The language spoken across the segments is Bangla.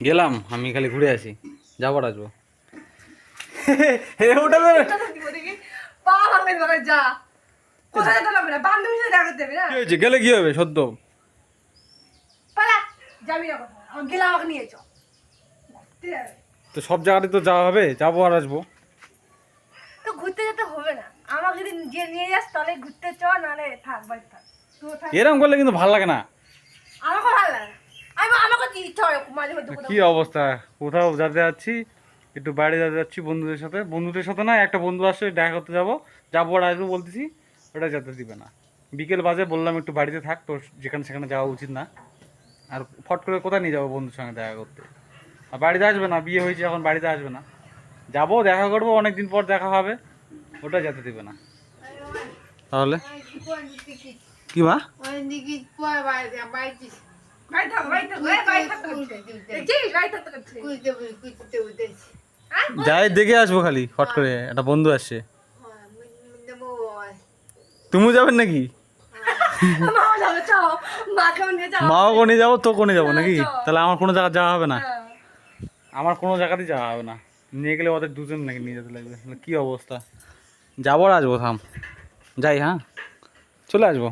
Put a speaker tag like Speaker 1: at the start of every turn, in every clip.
Speaker 1: গেলাম আমি খালি ঘুরে আসি। যাব আর আসব ওটা
Speaker 2: যা।
Speaker 1: গেলে কি হবে?
Speaker 2: আমার আছে?
Speaker 1: তো সব জায়গাতে তো যাওয়া হবে যাব আর আসব।
Speaker 2: তো ঘুরতে যেতে হবে না। আমাকে যদি যে নিয়ে যাস তাহলে ঘুরতে চ নাহলে থাক বাড়ি থাক।
Speaker 1: এরকম করলে কিন্তু ভালো লাগে না।
Speaker 2: আমাকে ভালো লাগে না। আমি আমাকে কি হয় মাঝে মধ্যে
Speaker 1: কি অবস্থা? কোথাও যাতে যাচ্ছি একটু বাইরে যাতে যাচ্ছি বন্ধুদের সাথে বন্ধুদের সাথে না একটা বন্ধু আসছে দেখা করতে যাব যাব আর আসব বলতেছি ওটা যেতে দিবে না। বিকেল বাজে বললাম একটু বাড়িতে থাক তোর যেখানে সেখানে যাওয়া উচিত না। আর ফট করে কোথায় নিয়ে যাব বন্ধুর সঙ্গে দেখা করতে? আর বাড়িতে আসবে না বিয়ে হয়েছে এখন বাড়িতে আসবে না। যাব দেখা করব অনেক দিন পর দেখা হবে ওটা যেতে দিবে না। তাহলে? কি মা? যাই দেখে আসব খালি ফট করে। একটা বন্ধু আসছে। তুমিও যাবেন নাকি?
Speaker 2: মাও যাবে চাও নিয়ে
Speaker 1: কোনে যাব তো কোনে যাব নাকি? তাহলে আমার কোনো জায়গা যাওয়া হবে না?
Speaker 2: হ্যাঁ।
Speaker 1: আমার কোনো জায়গাতেই যাওয়া হবে না। নিয়ে গেলে ওদের দুজন নাকি নিয়ে যেতে লাগবে। তাহলে কি অবস্থা? যাব আর আসব থাম। যাই হ্যাঁ। চলে আসব।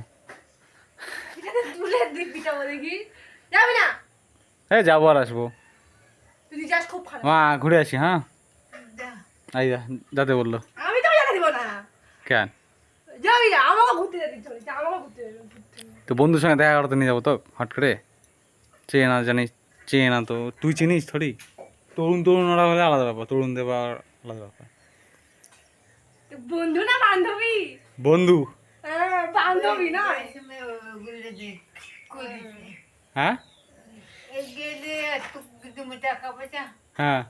Speaker 2: তুলে দিবি যাবি না?
Speaker 1: হ্যাঁ যাব আর আসব। মা ঘুরে আসি হ্যাঁ? আই যা যাতে বলল।
Speaker 2: আমি তো যেতে দিব না।
Speaker 1: কেন?
Speaker 2: যাবি না আমাকে ঘুরতে যেতে আমাকে ঘুরতে যেতে ঘুরতে যেতে।
Speaker 1: তো বন্ধুর সঙ্গে দেখা করতে নিয়ে যাব তো হট করে? চেয়ে না জানিস চেয়ে না তো তুই চিনিস থরি তরুণ তরুণ ওরা হলে আলাদা ব্যাপার তরুণ দেবা আলাদা ব্যাপার।
Speaker 2: বন্ধু না বান্ধবী?
Speaker 1: বন্ধু?
Speaker 2: হ্যাঁ বান্ধবী নয়।
Speaker 1: হ্যাঁ? হ্যাঁ।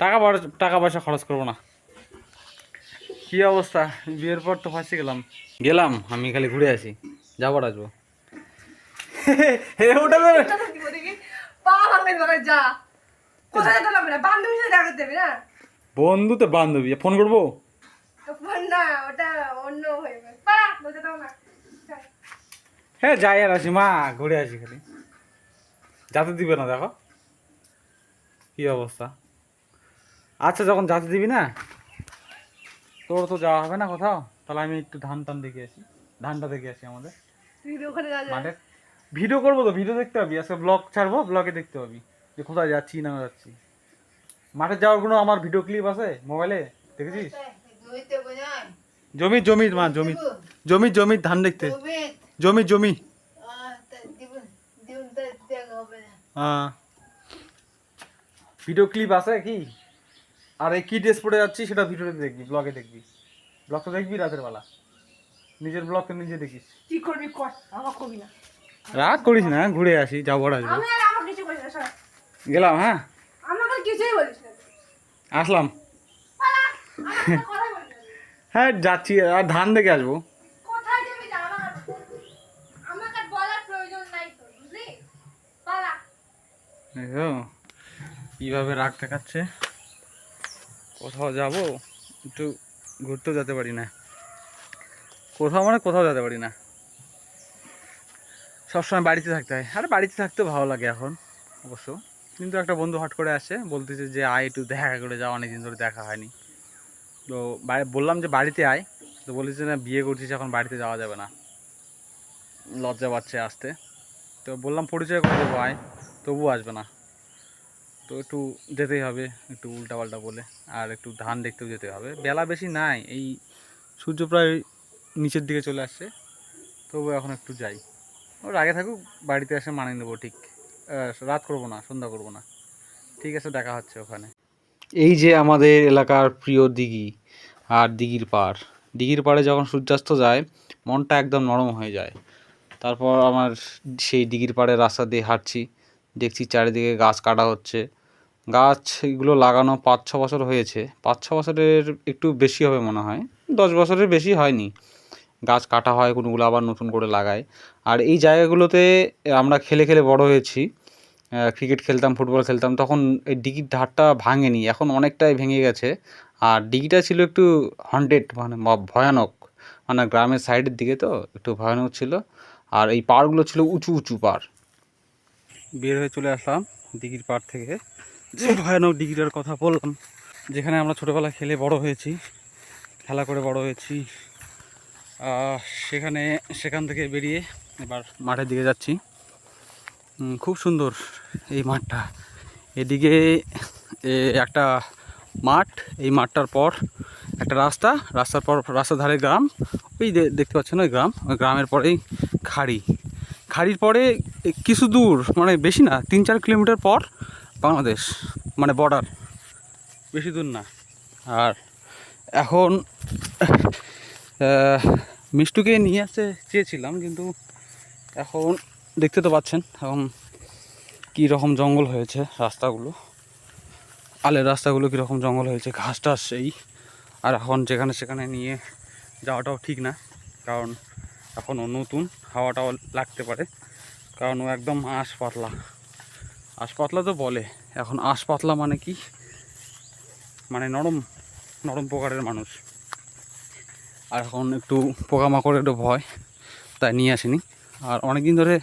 Speaker 1: টাকা পয়সা টাকা পয়সা খরচ করব না। কি অবস্থা? বিয়ের পর তো ফাঁসে গেলাম। গেলাম আমি খালি ঘুরে আসি। যাব আর আসব। ওটা বন্ধু তো বান্ধবী। ফোন করব?
Speaker 2: তো ফোন না ওটা অন্য হয়ে গেছে পা বলতে দাও না। যা।
Speaker 1: হ্যাঁ যাই আর আসি। মা ঘুরে আসি খালি। যাতে দিবে না দেখো। কি অবস্থা? আচ্ছা যখন যাতে দিবি না তোর তো যাওয়া হবে না কোথাও। তাহলে আমি একটু ধান টান দেখে আসি। ধানটা দেখে আসি আমাদের। মাঠে। ভিডিও করব তো ভিডিও দেখতে পাবি। আজকে ব্লগ ছাড়বো ব্লগে দেখতে পাবি যে কোথায় যাচ্ছি না যাচ্ছি। মাঠে যাওয়ার কোনো আমার ভিডিও ক্লিপ আছে মোবাইলে দেখেছিস? জমি জমি মা জমি। জমি জমি ধান দেখতে। জমি জমি হ্যাঁ ভিডিও ক্লিপ আছে কি? আর এই কি ড্রেস পরে যাচ্ছি সেটা ভিডিওতে দেখবি ব্লগে দেখবি। ব্লগ তো দেখবি রাতের বেলা। নিজের ব্লগ তো নিজে দেখিস।
Speaker 2: কি করবি কর আমার কবি না।
Speaker 1: রাগ করিস না ঘুরে আসি যাব আসব
Speaker 2: আমি আর আমার কিছু করিস না সর।
Speaker 1: গেলাম হ্যাঁ?
Speaker 2: আমাকে কিছুই বলিস না।
Speaker 1: আসলাম। হ্যাঁ যাচ্ছি আর ধান দেখে আসব
Speaker 2: কোথায় যাবি যা, আমাকে আমাকে বলার প্রয়োজন নাই তো বুঝলি পালা
Speaker 1: দেখো কীভাবে রাগ দেখাচ্ছে? কোথাও যাব? একটু ঘুরতেও যেতে পারি না। কোথাও মানে কোথাও যেতে পারি না। সবসময় বাড়িতে থাকতে হয়। আরে বাড়িতে থাকতেও ভালো লাগে এখন, অবশ্য। কিন্তু একটা বন্ধু হট করে আসে, বলতেছে যে, আয়, একটু দেখা করে যাও, অনেকদিন ধরে দেখা হয়নি। তো বললাম যে, বাড়িতে আয়। তো বলেছে না, বিয়ে করছিস, এখন বাড়িতে যাওয়া যাবে না। লজ্জা পাচ্ছে আসতে। তো বললাম, পরিচয় করে দেবো, আয়। তবুও আসবে না। তো একটু যেতেই হবে, একটু উল্টাপাল্টা বলে। আর একটু ধান দেখতেও যেতে হবে। বেলা বেশি নাই, এই সূর্য প্রায় নিচের দিকে চলে আসছে। তবু এখন একটু যাই। ওর আগে থাকুক, বাড়িতে এসে মানিয়ে নেব, ঠিক। রাত করব না, সন্ধ্যা করব না। ঠিক আছে, দেখা হচ্ছে ওখানে। এই যে আমাদের এলাকার প্রিয় দিঘি আর দিঘির পাড়। দিঘির পাড়ে যখন সূর্যাস্ত যায়, মনটা একদম নরম হয়ে যায়। তারপর আমার সেই দিঘির পাড়ে রাস্তা দিয়ে হাঁটছি। দেখছি চারিদিকে গাছ কাটা হচ্ছে। গাছ এগুলো লাগানো পাঁচ ছ বছর হয়েছে। পাঁচ ছ বছরের একটু বেশি হবে মনে হয়। দশ বছরের বেশি হয়নি। গাছ কাটা হয়, কোনোগুলো আবার নতুন করে লাগায়। আর এই জায়গাগুলোতে আমরা খেলে খেলে বড় হয়েছি। ক্রিকেট খেলতাম ফুটবল খেলতাম, তখন এই ডিগির ধারটা ভাঙেনি। এখন অনেকটাই ভেঙে গেছে। আর ডিগিটা ছিল একটু হন্টেড মানে ভয়ানক। মানে গ্রামের সাইডের দিকে তো, একটু ভয়ানক ছিল। আর এই পাড়গুলো ছিল উঁচু উঁচু পাড়। বের হয়ে চলে আসলাম ডিগির পাড় থেকে। যে ভয়ানক দিঘিটার কথা বললাম। যেখানে আমরা ছোটোবেলায় খেলে বড় হয়েছি, খেলা করে বড় হয়েছি। সেখানে, সেখান থেকে বেরিয়ে এবার মাঠের দিকে যাচ্ছি। খুব সুন্দর এই মাঠটা। এদিকে একটা মাঠ, এই মাঠটার পর একটা রাস্তা, রাস্তার পর রাস্তার ধারে গ্রাম। ওই দেখতে পাচ্ছেন ওই গ্রাম। ওই গ্রামের পরেই খাড়ি। খাড়ির পরে কিছু দূর মানে বেশি না তিন চার কিলোমিটার পর বাংলাদেশ মানে বর্ডার বেশি দূর না। আর এখন মিষ্টুকে নিয়ে আসতে চেয়েছিলাম, কিন্তু এখন দেখতে তো পাচ্ছেন, এখন কী রকম জঙ্গল হয়েছে রাস্তাগুলো। আলের রাস্তাগুলো কীরকম জঙ্গল হয়েছে ঘাস টাস সেই। আর এখন যেখানে সেখানে নিয়ে যাওয়াটাও ঠিক না, কারণ এখনও নতুন, হাওয়াটাও লাগতে পারে। কারণ ও একদম আঁশ পাতলা। আঁশ পাতলা তো বলে, এখন আঁশ পাতলা মানে কি? মানে নরম নরম প্রকারের মানুষ। আর এখন একটু পোকামাকড়ের একটু ভয়, তাই নিয়ে আসিনি। আর অনেক দিন ধরে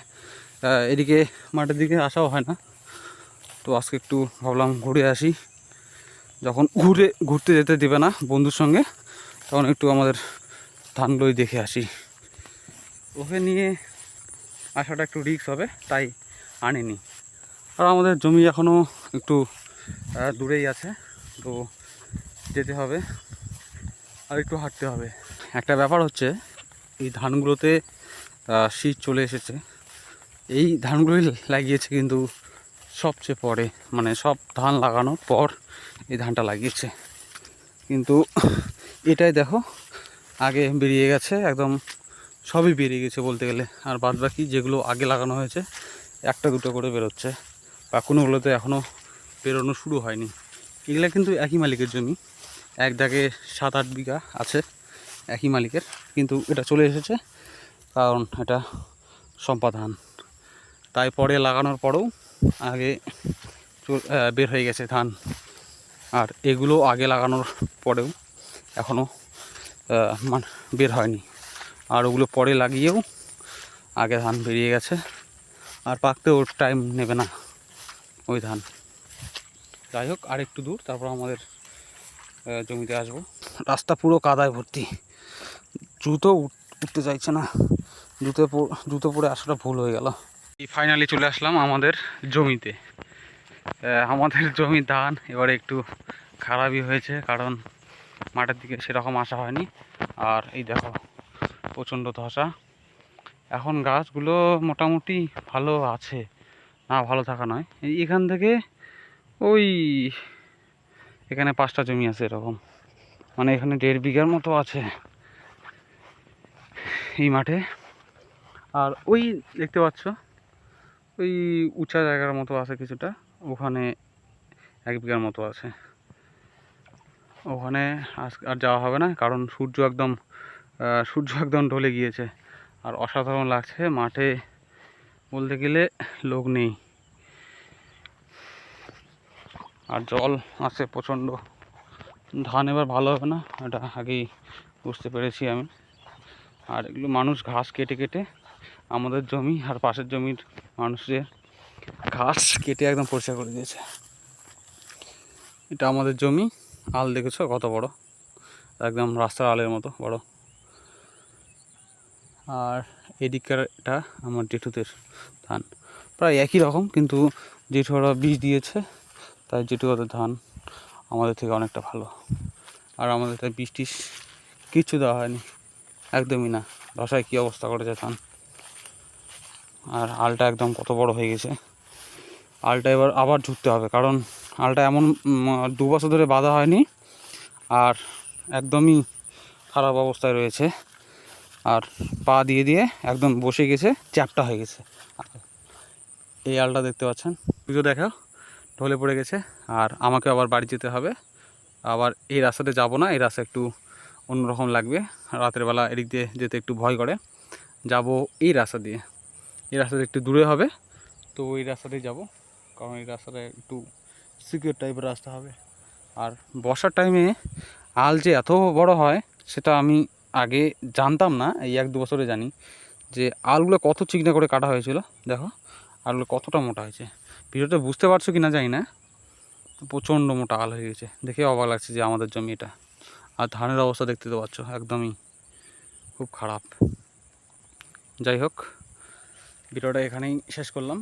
Speaker 1: এদিকে মাঠের দিকে আসাও হয় না। তো আজকে একটু ভাবলাম ঘুরে আসি। যখন ঘুরে, ঘুরতে যেতে দেবে না বন্ধুর সঙ্গে, তখন একটু আমাদের ধানগুলোই দেখে আসি। ওকে নিয়ে আসাটা একটু রিস্ক হবে, তাই আনিনি। আর আমাদের জমি এখনও একটু দূরেই আছে, তো যেতে হবে আর একটু হাঁটতে হবে। একটা ব্যাপার হচ্ছে, এই ধানগুলোতে শীত চলে এসেছে। এই ধানগুলোই লাগিয়েছে কিন্তু সবচেয়ে পরে মানে সব ধান লাগানোর পর এই ধানটা লাগিয়েছে। কিন্তু এটাই দেখো, আগে বেরিয়ে গেছে, একদম সবই বেরিয়ে গেছে বলতে গেলে। আর বাদ বাকি যেগুলো আগে লাগানো হয়েছে, একটা দুটো করে বেরোচ্ছে। বা কোনোগুলোতে এখনও বেরোনো শুরু হয়নি। এগুলো কিন্তু একই মালিকের জমি। এক দাগে সাত আট বিঘা আছে একই মালিকের। কিন্তু এটা চলে এসেছে কারণ এটা সম্পাদান তাই পরে লাগানোর পরেও আগে বের হয়ে গেছে ধান। আর এগুলো আগে লাগানোর পরেও এখনও মানে বের হয়নি। আর ওগুলো পরে লাগিয়েও আগে ধান বেরিয়ে গেছে। আর পাকতেও টাইম নেবে না ওই ধান। যাই হোক, আর একটু দূর, তারপর আমাদের জমিতে আসব। রাস্তা পুরো কাদায় ভর্তি। জুতো উঠ- উঠতে চাইছে না। জুতো জুতো পরে আসাটা ভুল হয়ে গেল। ফাইনালি চলে আসলাম আমাদের জমিতে। আমাদের জমির ধান এবারে একটু খারাপই হয়েছে, কারণ মাঠের দিকে সেরকম আসা হয়নি। আর এই দেখো প্রচণ্ড ধসা। এখন গাছগুলো মোটামুটি ভালো আছে। না, ভালো থাকা নয়। এখান থেকে ওই এখানে পাঁচটা জমি আছে এরকম। মানে এখানে দেড় বিঘার মতো আছে এই মাঠে। আর ওই দেখতে পাচ্ছ, ওই উঁচা জায়গার মতো আছে কিছুটা। ওখানে এক বিঘার মতো আছে। ওখানে আজ আর যাওয়া হবে না, কারণ সূর্য একদম সূর্য একদম ঢলে গিয়েছে। আর অসাধারণ লাগছে মাঠে বলতে গেলে লোক নেই। আর জল আছে প্রচণ্ড। ধান এবার ভালো হবে না, এটা আগেই বুঝতে পেরেছি আমি। আর এগুলো মানুষ ঘাস কেটে কেটে আমাদের জমি আর পাশের জমির মানুষের ঘাস কেটে একদম পরিষ্কার করে দিয়েছে। এটা আমাদের জমি। আল দেখেছ কত বড়? একদম রাস্তার আলের মতো বড়। আর এদিককার এটা আমার জেঠুদের ধান। প্রায় একই রকম, কিন্তু জেঠুরা বীজ দিয়েছে, তাই জেঠু ওদের ধান আমাদের থেকে অনেকটা ভালো। আর আমাদের তাই বৃষ্টি কিচ্ছু দেওয়া হয়নি, একদমই না। দশায় কী অবস্থা করেছে ধান? আর আলটা একদম কত বড় হয়ে গেছে। আলটা এবার আবার ঝুঁকতে হবে, কারণ আলটা এমন দু বছর ধরে বাঁধা হয়নি, আর একদমই খারাপ অবস্থায় রয়েছে। আর পা দিয়ে দিয়ে একদম বসে গেছে, চ্যাপটা হয়ে গেছে। এই আলটা দেখতে পাচ্ছেন? পুজো দেখো ঢলে পড়ে গেছে। আর আমাকে আবার বাড়ি যেতে হবে। আবার এই রাস্তাতে যাব না, এই রাস্তা একটু অন্যরকম লাগবে। রাতের বেলা এদিক দিয়ে যেতে একটু ভয় করে। যাব এই রাস্তা দিয়ে। এই রাস্তাটা একটু দূরে হবে, তো ওই রাস্তাতেই যাব। কারণ এই রাস্তাটা একটু সিকিউর টাইপের রাস্তা হবে। আর বর্ষার টাইমে আল যে এত বড় হয়, সেটা আমি আগে জানতাম না, এই এক দু বছরে জানি, যে আলগুলো কত চিকনা করে কাটা হয়েছিল, দেখো, আলগুলো কতটা মোটা হয়েছে। ভিডিওটা বুঝতে পারছ কি না জানি না, প্রচণ্ড মোটা আল হয়ে গেছে, দেখে অবাক লাগছে যে আমাদের জমি এটা। আর ধানের অবস্থা দেখতে তো পাচ্ছ, একদমই খুব খারাপ। যাই হোক, ভিডিওটা এখানেই শেষ করলাম,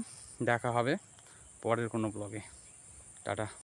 Speaker 1: দেখা হবে পরের কোনো ব্লগে টাটা।